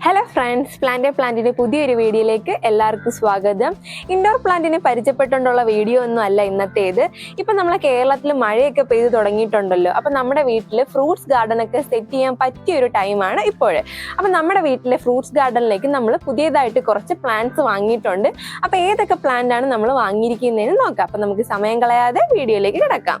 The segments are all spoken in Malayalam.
ഹലോ ഫ്രണ്ട്സ് പ്ലാന്റ് പ്ലാന്റിന്റെ പുതിയൊരു വീഡിയോയിലേക്ക് എല്ലാവർക്കും സ്വാഗതം. ഇൻഡോർ പ്ലാന്റിനെ പരിചയപ്പെട്ടുകൊണ്ടുള്ള വീഡിയോ ഒന്നും അല്ല ഇന്നത്തേത്. ഇപ്പം നമ്മളെ കേരളത്തിൽ മഴയൊക്കെ പെയ്തു തുടങ്ങിയിട്ടുണ്ടല്ലോ. അപ്പം നമ്മുടെ വീട്ടിൽ ഫ്രൂട്ട്സ് ഗാർഡൻ ഒക്കെ സെറ്റ് ചെയ്യാൻ പറ്റിയ ഒരു ടൈമാണ് ഇപ്പോൾ അപ്പം നമ്മുടെ വീട്ടിലെ ഫ്രൂട്ട്സ് ഗാർഡനിലേക്ക് നമ്മൾ പുതിയതായിട്ട് കുറച്ച് പ്ലാന്റ്സ് വാങ്ങിയിട്ടുണ്ട്. അപ്പം ഏതൊക്കെ പ്ലാന്റ് ആണ് നമ്മൾ വാങ്ങിയിരിക്കുന്നതെന്ന് നോക്കാം. അപ്പം നമുക്ക് സമയം കളയാതെ വീഡിയോയിലേക്ക് കിടക്കാം.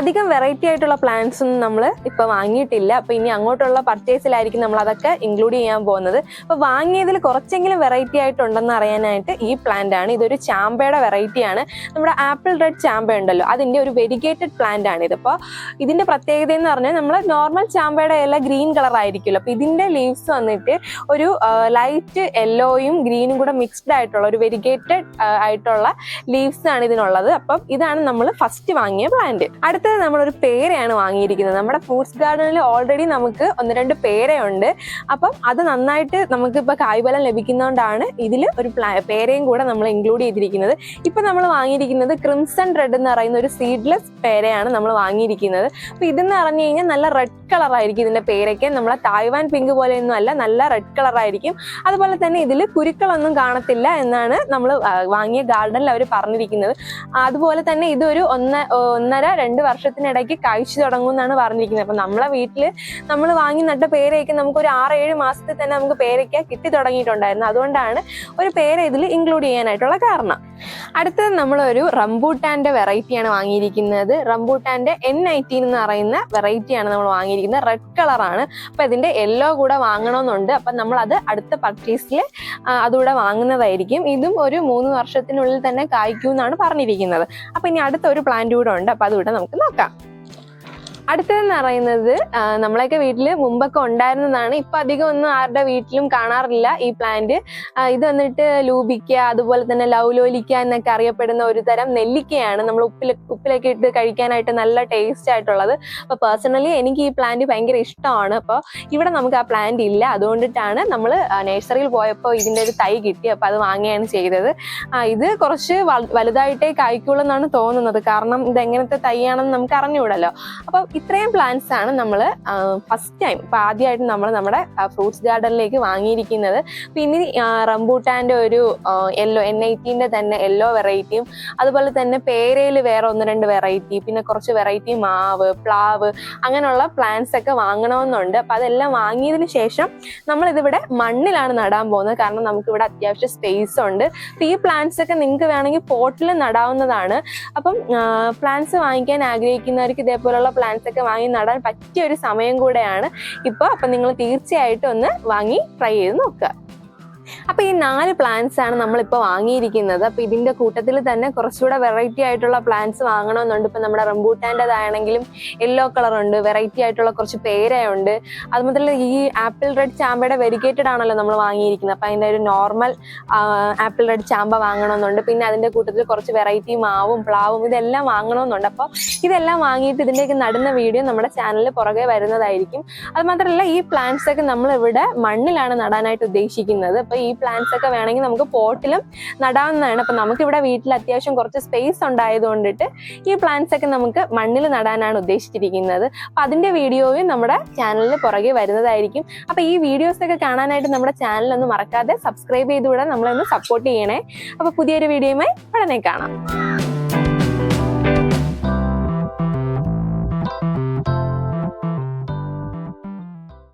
അധികം വെറൈറ്റി ആയിട്ടുള്ള പ്ലാന്റ്സ് ഒന്നും നമ്മൾ ഇപ്പൊ വാങ്ങിയിട്ടില്ല. അപ്പൊ ഇനി അങ്ങോട്ടുള്ള പർച്ചേസിലായിരിക്കും നമ്മൾ അതൊക്കെ ഇൻക്ലൂഡ് ചെയ്യാൻ പോകുന്നത്. അപ്പൊ വാങ്ങിയതിൽ കുറച്ചെങ്കിലും വെറൈറ്റി ആയിട്ടുണ്ടെന്ന് അറിയാനായിട്ട് ഈ പ്ലാന്റ് ആണ്. ഇതൊരു ചാമ്പയുടെ വെറൈറ്റി ആണ്. നമ്മുടെ ആപ്പിൾ റെഡ് ചാമ്പ ഉണ്ടല്ലോ അതിന്റെ ഒരു വെരിഗേറ്റഡ് പ്ലാന്റ് ആണ് ഇതിപ്പോ ഇതിന്റെ പ്രത്യേകത എന്ന് പറഞ്ഞാൽ നമ്മൾ നോർമൽ ചാമ്പയുടെ ഇല ഗ്രീൻ കളർ ആയിരിക്കുമല്ലോ. അപ്പൊ ഇതിന്റെ ലീവ്സ് വന്നിട്ട് ഒരു ലൈറ്റ് യെല്ലോയും ഗ്രീനും കൂടെ മിക്സ്ഡ് ആയിട്ടുള്ള ഒരു വെരിഗേറ്റഡ് ആയിട്ടുള്ള ലീവ്സ് ആണ് ഇതിനുള്ളത്. അപ്പം ഇതാണ് നമ്മൾ ഫസ്റ്റ് വാങ്ങിയ പ്ലാന്റ് അടുത്തത് നമ്മളൊരു പേരയാണ് വാങ്ങിയിരിക്കുന്നത്. നമ്മുടെ ഫ്രൂട്ട്സ് ഗാർഡനിൽ ഓൾറെഡി നമുക്ക് ഒന്ന് രണ്ട് പേരയുണ്ട്. അപ്പം അത് നന്നായിട്ട് നമുക്ക് ഇപ്പൊ കായ്ഫലം ലഭിക്കുന്നതുകൊണ്ടാണ് ഇതിൽ ഒരു പേരയും കൂടെ നമ്മൾ ഇൻക്ലൂഡ് ചെയ്തിരിക്കുന്നത്. ഇപ്പൊ നമ്മൾ വാങ്ങിയിരിക്കുന്നത് ക്രിംസൺ റെഡ് എന്ന് പറയുന്ന ഒരു സീഡ്ലെസ് പേരയാണ് നമ്മൾ വാങ്ങിയിരിക്കുന്നത്. അപ്പൊ ഇതെന്ന് പറഞ്ഞു കഴിഞ്ഞാൽ നല്ല റെഡ് കളർ ആയിരിക്കും ഇതിന്റെ പേരൊക്കെ. നമ്മളെ തായ്വാൻ പിങ്ക് പോലെയൊന്നും അല്ല നല്ല റെഡ് കളർ ആയിരിക്കും അതുപോലെ തന്നെ ഇതിൽ കുരുക്കളൊന്നും കാണത്തില്ല എന്നാണ് നമ്മൾ വാങ്ങിയ ഗാർഡനിൽ അവർ പറഞ്ഞിരിക്കുന്നത്. അതുപോലെ തന്നെ ഇതൊരു ഒന്ന ഒന്നര രണ്ട് വർഷത്തിനിടയ്ക്ക് കഴിച്ചു തുടങ്ങും എന്നാണ് പറഞ്ഞിരിക്കുന്നത്. അപ്പൊ നമ്മളെ വീട്ടിൽ നമ്മൾ വാങ്ങി നട്ട പേരയ്ക്ക് നമുക്ക് ഒരു ആറ് ഏഴ് മാസത്തിൽ തന്നെ നമുക്ക് പേരയ്ക്ക കിട്ടി തുടങ്ങിയിട്ടുണ്ടായിരുന്നു. അതുകൊണ്ടാണ് ഒരു പേര ഇതിൽ ഇൻക്ലൂഡ് ചെയ്യാനായിട്ടുള്ള കാരണം. അടുത്തത് നമ്മളൊരു റംബൂട്ടാന്റെ വെറൈറ്റിയാണ് വാങ്ങിയിരിക്കുന്നത്. റംബൂട്ടാന്റെ എൻ നയന്റീൻ എന്ന് പറയുന്ന വെറൈറ്റിയാണ് നമ്മൾ വാങ്ങിയിരിക്കുന്നത്. റെഡ് കളറാണ് അപ്പൊ ഇതിന്റെ യെല്ലോ കൂടെ വാങ്ങണമെന്നുണ്ട്. അപ്പൊ നമ്മൾ അത് അടുത്ത പർച്ചേസിൽ അതുകൂടെ വാങ്ങുന്നതായിരിക്കും. ഇതും ഒരു മൂന്ന് വർഷത്തിനുള്ളിൽ തന്നെ കായ്ക്കും എന്നാണ് പറഞ്ഞിരിക്കുന്നത്. അപ്പൊ ഇനി അടുത്ത ഒരു പ്ലാന്റ് കൂടെ ഉണ്ട്. അപ്പൊ അതുകൂടെ നമുക്ക് നോക്കാം. അടുത്തതെന്ന് പറയുന്നത് നമ്മളൊക്കെ വീട്ടിൽ മുമ്പൊക്കെ ഉണ്ടായിരുന്നതാണ്. ഇപ്പൊ അധികം ഒന്നും ആരുടെ വീട്ടിലും കാണാറില്ല ഈ പ്ലാന്റ് ഇത് വന്നിട്ട് ലൂബിക്ക അതുപോലെ തന്നെ ലൗലോലിക്ക എന്നൊക്കെ അറിയപ്പെടുന്ന ഒരു തരം നെല്ലിക്കയാണ് നമ്മൾ ഉപ്പിൽ ഉപ്പിലൊക്കെ ഇട്ട് കഴിക്കാനായിട്ട് നല്ല ടേസ്റ്റ് ആയിട്ടുള്ളത്. അപ്പൊ പേഴ്സണലി എനിക്ക് ഈ പ്ലാന്റ് ഭയങ്കര ഇഷ്ടമാണ്. അപ്പോൾ ഇവിടെ നമുക്ക് ആ പ്ലാന്റ് ഇല്ല. അതുകൊണ്ടിട്ടാണ് നമ്മൾ നഴ്സറിയിൽ പോയപ്പോൾ ഇതിന്റെ ഒരു തൈ കിട്ടി. അപ്പൊ അത് വാങ്ങുകയാണ് ചെയ്തത്. ഇത് കുറച്ച് വലുതായിട്ടേ കായ്ക്കുള്ളൂ എന്നാണ് തോന്നുന്നത്. കാരണം ഇത് എങ്ങനത്തെ തൈയാണെന്ന് നമുക്ക് അറിഞ്ഞുകൂടല്ലോ. അപ്പൊ ഇത്രയും പ്ലാന്റ്സ് ആണ് നമ്മൾ ഫസ്റ്റ് ടൈം ഇപ്പൊ ആദ്യമായിട്ട് നമ്മൾ നമ്മുടെ ഫ്രൂട്ട്സ് ഗാർഡനിലേക്ക് വാങ്ങിയിരിക്കുന്നത്. പിന്നെ റംബൂട്ടാന്റെ ഒരു യെല്ലോ എൻ ഐറ്റീന്റെ തന്നെ യെല്ലോ വെറൈറ്റിയും അതുപോലെ തന്നെ പേരയിൽ വേറെ ഒന്ന് രണ്ട് വെറൈറ്റി പിന്നെ കുറച്ച് വെറൈറ്റി മാവ് പ്ലാവ് അങ്ങനെയുള്ള പ്ലാന്റ്സ് ഒക്കെ വാങ്ങണമെന്നുണ്ട്. അപ്പൊ അതെല്ലാം വാങ്ങിയതിന് ശേഷം നമ്മളിതിവിടെ മണ്ണിലാണ് നടാൻ പോകുന്നത്. കാരണം നമുക്കിവിടെ അത്യാവശ്യം സ്പേസ് ഉണ്ട്. അപ്പൊ ഈ പ്ലാന്റ്സ് ഒക്കെ നിങ്ങൾക്ക് വേണമെങ്കിൽ പോട്ടിൽ നടാവുന്നതാണ്. അപ്പം പ്ലാന്റ്സ് വാങ്ങിക്കാൻ ആഗ്രഹിക്കുന്നവർക്ക് ഇതേപോലുള്ള പ്ലാന്റ്സ് ഒക്കെ വാങ്ങി നടാൻ പറ്റിയ ഒരു സമയം കൂടെയാണ്. ഇപ്പോൾ അപ്പം നിങ്ങൾ തീർച്ചയായിട്ടും ഒന്ന് വാങ്ങി ട്രൈ ചെയ്ത് നോക്കുക. അപ്പൊ ഈ നാല് പ്ലാന്റ്സ് ആണ് നമ്മളിപ്പോൾ വാങ്ങിയിരിക്കുന്നത്. അപ്പൊ ഇതിന്റെ കൂട്ടത്തിൽ തന്നെ കുറച്ചുകൂടെ വെറൈറ്റി ആയിട്ടുള്ള പ്ലാന്റ്സ് വാങ്ങണമെന്നുണ്ട്. ഇപ്പൊ നമ്മുടെ റംബൂട്ടാന്റെതാണെങ്കിലും യെല്ലോ കളർ ഉണ്ട് വെറൈറ്റി ആയിട്ടുള്ള കുറച്ച് പേരയുണ്ട്. അതുമാത്രമല്ല ഈ ആപ്പിൾ റെഡ് ചാമ്പയുടെ വെരിഗേറ്റഡ് ആണല്ലോ നമ്മൾ വാങ്ങിയിരിക്കുന്നത്. അപ്പൊ അതിന്റെ ഒരു നോർമൽ ആപ്പിൾ റെഡ് ചാമ്പ വാങ്ങണമെന്നുണ്ട്. പിന്നെ അതിന്റെ കൂട്ടത്തിൽ കുറച്ച് വെറൈറ്റി മാവും പ്ലാവും ഇതെല്ലാം വാങ്ങണമെന്നുണ്ട്. അപ്പോൾ ഇതെല്ലാം വാങ്ങിയിട്ട് ഇതിന്റെയൊക്കെ നടുന്ന വീഡിയോ നമ്മുടെ ചാനലിൽ പുറകെ വരുന്നതായിരിക്കും. അതുമാത്രമല്ല ഈ പ്ലാന്റ്സ് ഒക്കെ നമ്മൾ ഇവിടെ മണ്ണിലാണ് നടാനായിട്ട് ഉദ്ദേശിക്കുന്നത്. അപ്പൊ ഈ പ്ലാന്റ്സ് ഒക്കെ വേണമെങ്കിൽ നമുക്ക് പോട്ടിലും നടാവുന്നതാണ്. അപ്പൊ നമുക്ക് ഇവിടെ വീട്ടിൽ അത്യാവശ്യം കുറച്ച് സ്പേസ് ഉണ്ടായതുകൊണ്ടിട്ട് ഈ പ്ലാന്റ്സ് ഒക്കെ നമുക്ക് മണ്ണിൽ നടാനാണ് ഉദ്ദേശിച്ചിരിക്കുന്നത്. അപ്പൊ അതിന്റെ വീഡിയോയും നമ്മുടെ ചാനലിൽ പുറകെ വരുന്നതായിരിക്കും. അപ്പൊ ഈ വീഡിയോസ് ഒക്കെ കാണാനായിട്ട് നമ്മുടെ ചാനൽ ഒന്ന് മറക്കാതെ സബ്സ്ക്രൈബ് ചെയ്തുകൂടെ നമ്മളൊന്ന് സപ്പോർട്ട് ചെയ്യണേ. അപ്പൊ പുതിയൊരു വീഡിയോയുമായി ഉടനെ കാണാം.